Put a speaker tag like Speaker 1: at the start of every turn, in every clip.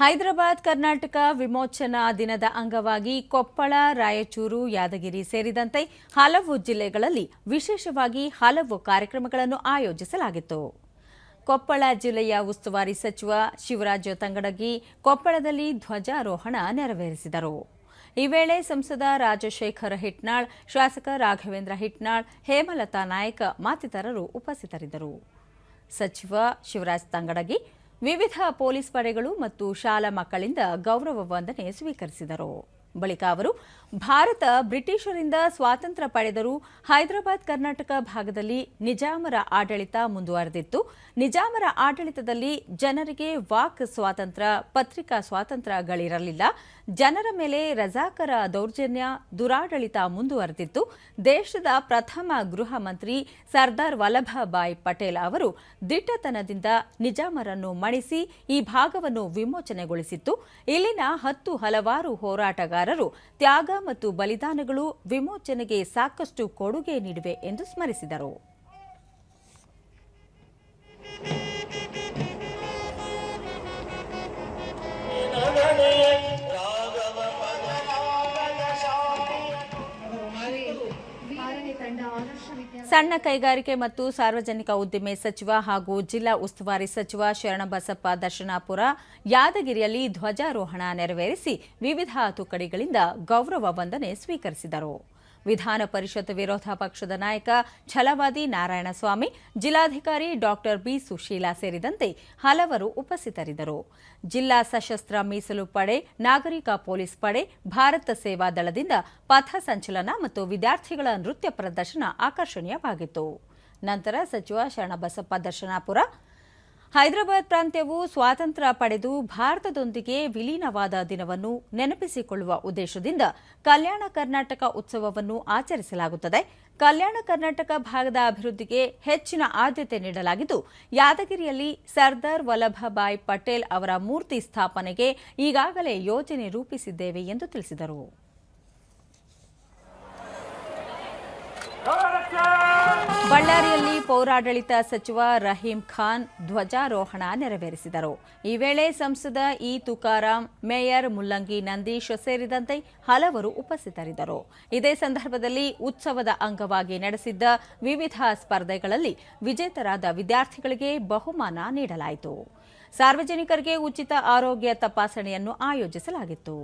Speaker 1: ಹೈದರಾಬಾದ್ ಕರ್ನಾಟಕ ವಿಮೋಚನಾ ದಿನದ ಅಂಗವಾಗಿ ಕೊಪ್ಪಳ, ರಾಯಚೂರು, ಯಾದಗಿರಿ ಸೇರಿದಂತೆ ಹಲವು ಜಿಲ್ಲೆಗಳಲ್ಲಿ ವಿಶೇಷವಾಗಿ ಹಲವು ಕಾರ್ಯಕ್ರಮಗಳನ್ನು ಆಯೋಜಿಸಲಾಗಿತ್ತು. ಕೊಪ್ಪಳ ಜಿಲ್ಲೆಯ ಉಸ್ತುವಾರಿ ಸಚಿವ ಶಿವರಾಜ ತಂಗಡಗಿ ಕೊಪ್ಪಳದಲ್ಲಿ ಧ್ವಜಾರೋಹಣ ನೆರವೇರಿಸಿದರು. ಈ ವೇಳೆ ಸಂಸದ ರಾಜಶೇಖರ ಹಿಟ್ನಾಳ್, ಶಾಸಕ ರಾಘವೇಂದ್ರ ಹಿಟ್ನಾಳ್, ಹೇಮಲತಾ ನಾಯಕ ಮತ್ತಿತರರು ಉಪಸ್ಥಿತರಿದ್ದರು. ಸಚಿವ ಶಿವರಾಜ್ ತಂಗಡಗಿ ವಿವಿಧ ಪೊಲೀಸ್ ಪಡೆಗಳು ಮತ್ತು ಶಾಲಾ ಮಕ್ಕಳಿಂದ ಗೌರವ ವಂದನೆ ಸ್ವೀಕರಿಸಿದರು. ಬಳಿಕ ಅವರು, ಭಾರತ ಬ್ರಿಟಿಷರಿಂದ ಸ್ವಾತಂತ್ರ್ಯ ಪಡೆದರೂ ಹೈದರಾಬಾದ್ ಕರ್ನಾಟಕ ಭಾಗದಲ್ಲಿ ನಿಜಾಮರ ಆಡಳಿತ ಮುಂದುವರೆದಿತ್ತು. ನಿಜಾಮರ ಆಡಳಿತದಲ್ಲಿ ಜನರಿಗೆ ವಾಕ್ ಸ್ವಾತಂತ್ರ್ಯ, ಪತ್ರಿಕಾ ಸ್ವಾತಂತ್ರ್ಯಗಳಿರಲಿಲ್ಲ. ಜನರ ಮೇಲೆ ರಜಾಕರ ದೌರ್ಜನ್ಯ, ದುರಾಡಳಿತ ಮುಂದುವರೆದಿತ್ತು. ದೇಶದ ಪ್ರಥಮ ಗೃಹ ಮಂತ್ರಿ ಸರ್ದಾರ್ ವಲ್ಲಭಭಾಯ್ ಪಟೇಲ್ ಅವರು ದಿಟ್ಟತನದಿಂದ ನಿಜಾಮರನ್ನು ಮಣಿಸಿ ಈ ಭಾಗವನ್ನು ವಿಮೋಚನೆಗೊಳಿಸಿತ್ತು. ಇಲ್ಲಿನ ಹತ್ತು ಹಲವಾರು ಹೋರಾಟಗಾರರು ತ್ಯಾಗ ಮತ್ತು ಬಲಿದಾನಗಳು ವಿಮೋಚನೆಗೆ ಸಾಕಷ್ಟು ಕೊಡುಗೆ ನೀಡಿವೆ ಎಂದು ಸ್ಮರಿಸಿದರು. ಸಣ್ಣ ಕೈಗಾರಿಕೆ ಮತ್ತು ಸಾರ್ವಜನಿಕ ಉದ್ದಿಮೆ ಸಚಿವ ಹಾಗೂ ಜಿಲ್ಲಾ ಉಸ್ತುವಾರಿ ಸಚಿವ ಶರಣಬಸಪ್ಪ ದರ್ಶನಾಪುರ ಯಾದಗಿರಿಯಲ್ಲಿ ಧ್ವಜಾರೋಹಣ ನೆರವೇರಿಸಿ ವಿವಿಧ ತುಕಡಿಗಳಿಂದ ಗೌರವ ವಂದನೆ ಸ್ವೀಕರಿಸಿದರು. ವಿಧಾನ ಪರಿಷತ್ ವಿರೋಧ ಪಕ್ಷದ ನಾಯಕ ಛಲವಾದಿ ನಾರಾಯಣಸ್ವಾಮಿ, ಜಿಲ್ಲಾಧಿಕಾರಿ ಡಾಕ್ಟರ್ ಬಿ ಸುಶೀಲಾ ಸೇರಿದಂತೆ ಹಲವರು ಉಪಸ್ಥಿತರಿದ್ದರು. ಜಿಲ್ಲಾ ಸಶಸ್ತ್ರ ಮೀಸಲು ಪಡೆ, ನಾಗರಿಕ ಪೊಲೀಸ್ ಪಡೆ, ಭಾರತ ಸೇವಾ ದಳದಿಂದ ಪಥ ಸಂಚಲನ ಮತ್ತು ವಿದ್ಯಾರ್ಥಿಗಳ ನೃತ್ಯ ಪ್ರದರ್ಶನ ಆಕರ್ಷಣೀಯವಾಗಿತ್ತು. ನಂತರ ಸಚಿವ ಶರಣಬಸಪ್ಪ ದರ್ಶನಾಪುರ ಹೈದರಾಬಾದ್ ಪ್ರಾಂತ್ಯವು ಸ್ವಾತಂತ್ರ್ಯ ಪಡೆದು ಭಾರತದೊಂದಿಗೆ ವಿಲೀನವಾದ ದಿನವನ್ನು ನೆನಪಿಸಿಕೊಳ್ಳುವ ಉದ್ದೇಶದಿಂದ ಕಲ್ಯಾಣ ಕರ್ನಾಟಕ ಉತ್ಸವವನ್ನು ಆಚರಿಸಲಾಗುತ್ತದೆ. ಕಲ್ಯಾಣ ಕರ್ನಾಟಕ ಭಾಗದ ಅಭಿವೃದ್ಧಿಗೆ ಹೆಚ್ಚಿನ ಆದ್ಯತೆ ನೀಡಲಾಗಿದ್ದು, ಯಾದಗಿರಿಯಲ್ಲಿ ಸರ್ದಾರ್ ವಲ್ಲಭಭಾಯ್ ಪಟೇಲ್ ಅವರ ಮೂರ್ತಿ ಸ್ಥಾಪನೆಗೆ ಈಗಾಗಲೇ ಯೋಜನೆ ರೂಪಿಸಿದ್ದೇವೆ ಎಂದು ತಿಳಿಸಿದರು. ಬಳ್ಳಾರಿಯಲ್ಲಿ ಪೌರಾಡಳಿತ ಸಚಿವ ರಹೀಂ ಖಾನ್ ಧ್ವಜಾರೋಹಣ ನೆರವೇರಿಸಿದರು. ಈ ವೇಳೆ ಸಂಸದ ಇ ತುಕಾರಾಂ, ಮೇಯರ್ ಮುಲ್ಲಂಗಿ ನಂದೀಶ್ ಸೇರಿದಂತೆ ಹಲವರು ಉಪಸ್ಥಿತರಿದ್ದರು. ಇದೇ ಸಂದರ್ಭದಲ್ಲಿ ಉತ್ಸವದ ಅಂಗವಾಗಿ ನಡೆಸಿದ್ದ ವಿವಿಧ ಸ್ಪರ್ಧೆಗಳಲ್ಲಿ ವಿಜೇತರಾದ ವಿದ್ಯಾರ್ಥಿಗಳಿಗೆ ಬಹುಮಾನ ನೀಡಲಾಯಿತು. ಸಾರ್ವಜನಿಕರಿಗೆ ಉಚಿತ ಆರೋಗ್ಯ ತಪಾಸಣೆಯನ್ನು ಆಯೋಜಿಸಲಾಗಿತ್ತು.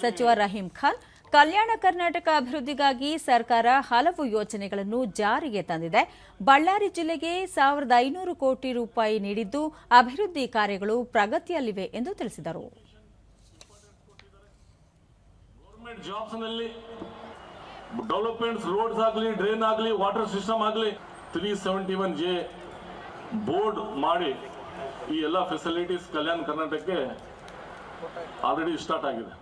Speaker 1: ಸಚಿವ ರಹೀಂ ಖಾನ್ ಕಲ್ಯಾಣ ಕರ್ನಾಟಕ ಅಭಿವೃದ್ಧಿಗಾಗಿ ಸರ್ಕಾರ ಹಲವು ಯೋಜನೆಗಳನ್ನು ಜಾರಿಗೆ ತಂದಿದೆ. ಬಳ್ಳಾರಿ ಜಿಲ್ಲೆಗೆ ಸಾವಿರದ ಐನೂರು ಕೋಟಿ ರೂಪಾಯಿ ನೀಡಿದ್ದು ಅಭಿವೃದ್ಧಿ ಕಾರ್ಯಗಳು ಪ್ರಗತಿಯಲ್ಲಿವೆ ಎಂದು ತಿಳಿಸಿದರು.
Speaker 2: ಡೆವಲಪ್ಮೆಂಟ್ಸ್ ರೋಡ್ಸ್ ಆಗಲಿ ಡ್ರೈನ್ ಆಗಲಿ ವಾಟರ್ ಸಿಸ್ಟಮ್ ಆಗಲಿ three seventy one J board ಮಾಡಿ ಈ ಎಲ್ಲ ಫೆಸಿಲಿಟೀಸ್ ಕಲ್ಯಾಣ ಕರ್ನಾಟಕಕ್ಕೆ ಆಲ್ರೆಡಿ ಸ್ಟಾರ್ಟ್ ಆಗಿದೆ.